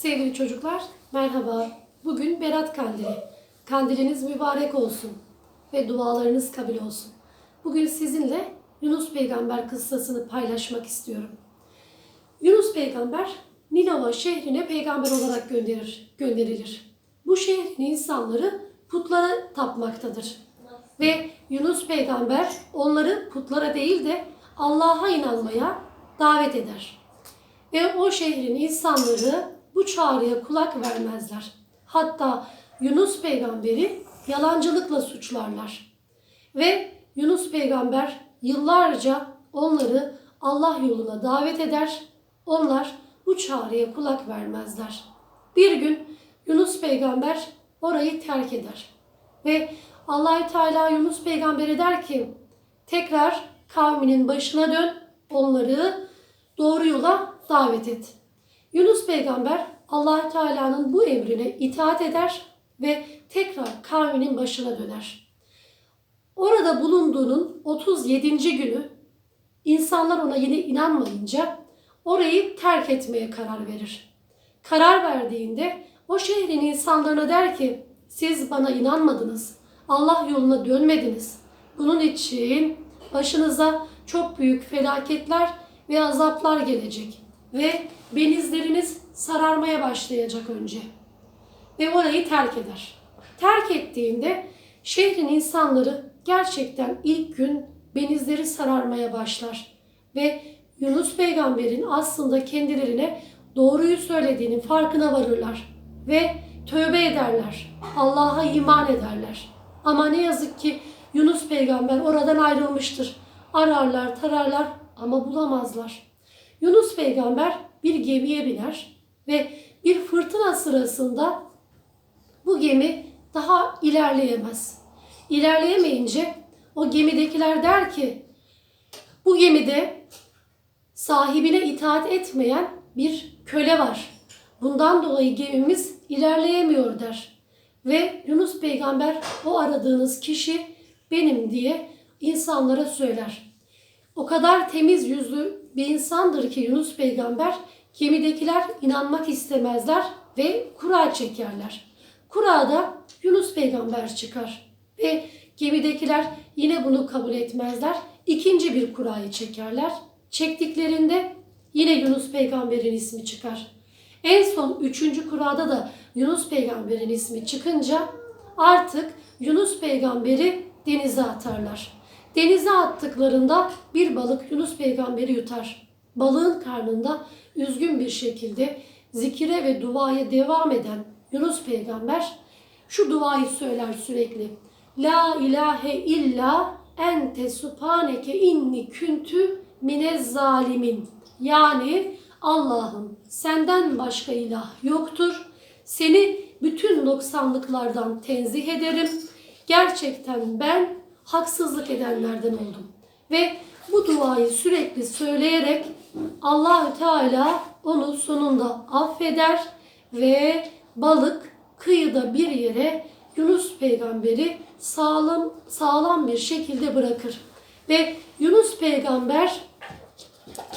Sevgili çocuklar, merhaba. Bugün Berat Kandili. Kandiliniz mübarek olsun ve dualarınız kabul olsun. Bugün sizinle Yunus Peygamber kıssasını paylaşmak istiyorum. Yunus Peygamber Ninova şehrine peygamber olarak gönderir, gönderilir. Bu şehrin insanları putlara tapmaktadır. Ve Yunus Peygamber onları putlara değil de Allah'a inanmaya davet eder. Ve o şehrin insanları bu çağrıya kulak vermezler. Hatta Yunus peygamberi yalancılıkla suçlarlar. Ve Yunus peygamber yıllarca onları Allah yoluna davet eder. Onlar bu çağrıya kulak vermezler. Bir gün Yunus peygamber orayı terk eder. Ve Allahü Teala Yunus peygambere der ki tekrar kavminin başına dön, onları doğru yola davet et. Yunus peygamber allah Teala'nın bu emrine itaat eder ve tekrar kavminin başına döner. Orada bulunduğunun 37. günü insanlar ona yine inanmayınca orayı terk etmeye karar verir. Karar verdiğinde o şehrin insanlarına der ki siz bana inanmadınız. Allah yoluna dönmediniz. Bunun için başınıza çok büyük felaketler ve azaplar gelecek ve benizleriniz sararmaya başlayacak önce. Ve orayı terk eder. Terk ettiğinde şehrin insanları gerçekten ilk gün benizleri sararmaya başlar. Ve Yunus peygamberin aslında kendilerine doğruyu söylediğinin farkına varırlar. Ve tövbe ederler. Allah'a iman ederler. Ama ne yazık ki Yunus peygamber oradan ayrılmıştır. Ararlar, tararlar ama bulamazlar. Yunus peygamber bir gemiye biner ve bir fırtına sırasında bu gemi daha ilerleyemez. İlerleyemeyince o gemidekiler der ki bu gemide sahibine itaat etmeyen bir köle var. Bundan dolayı gemimiz ilerleyemiyor der. Ve Yunus peygamber o aradığınız kişi benim diye insanlara söyler. O kadar temiz yüzlü bir insandır ki Yunus peygamber gemidekiler inanmak istemezler ve kura çekerler. Kurada Yunus peygamber çıkar ve gemidekiler yine bunu kabul etmezler. İkinci bir kurayı çekerler. Çektiklerinde yine Yunus peygamberin ismi çıkar. En son üçüncü kurada da Yunus peygamberin ismi çıkınca artık Yunus peygamberi denize atarlar. Denize attıklarında bir balık Yunus peygamberi yutar. Balığın karnında üzgün bir şekilde zikire ve duaya devam eden Yunus peygamber şu duayı söyler sürekli. La ilahe illa ente subhaneke inni küntü minez zalimin. Yani Allah'ım senden başka ilah yoktur. Seni bütün noksanlıklardan tenzih ederim. Gerçekten ben haksızlık edenlerden oldum. Ve bu duayı sürekli söyleyerek Allahü Teala onu sonunda affeder ve balık kıyıda bir yere Yunus peygamberi sağlam sağlam bir şekilde bırakır. Ve Yunus peygamber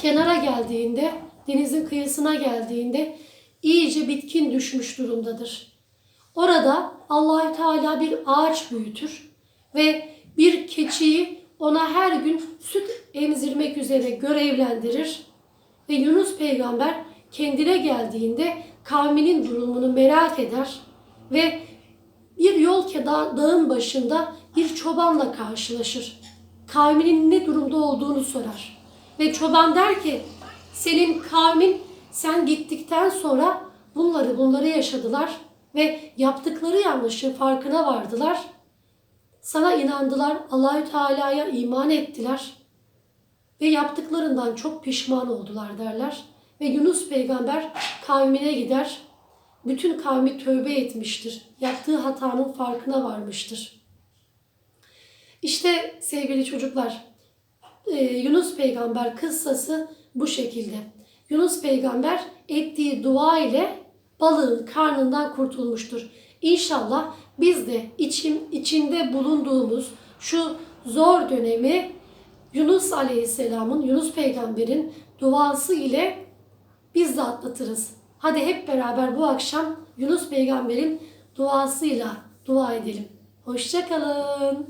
kenara geldiğinde, denizin kıyısına geldiğinde iyice bitkin düşmüş durumdadır. Orada Allahü Teala bir ağaç büyütür ve ona her gün süt emzirmek üzere görevlendirir ve Yunus peygamber kendine geldiğinde kavminin durumunu merak eder ve bir yol keda dağın başında bir çobanla karşılaşır. Kavminin ne durumda olduğunu sorar. Ve çoban der ki senin kavmin sen gittikten sonra bunları bunları yaşadılar ve yaptıkları yanlışın farkına vardılar. Sana inandılar, Allahü Teala'ya iman ettiler ve yaptıklarından çok pişman oldular derler. Ve Yunus peygamber kavmine gider. Bütün kavmi tövbe etmiştir. Yaptığı hatanın farkına varmıştır. İşte sevgili çocuklar, e, Yunus peygamber kıssası bu şekilde. Yunus peygamber ettiği dua ile balığın karnından kurtulmuştur. İnşallah biz de içim, içinde bulunduğumuz şu zor dönemi Yunus Aleyhisselam'ın, Yunus peygamberin duası ile biz de atlatırız. Hadi hep beraber bu akşam Yunus peygamberin duasıyla dua edelim. Hoşçakalın.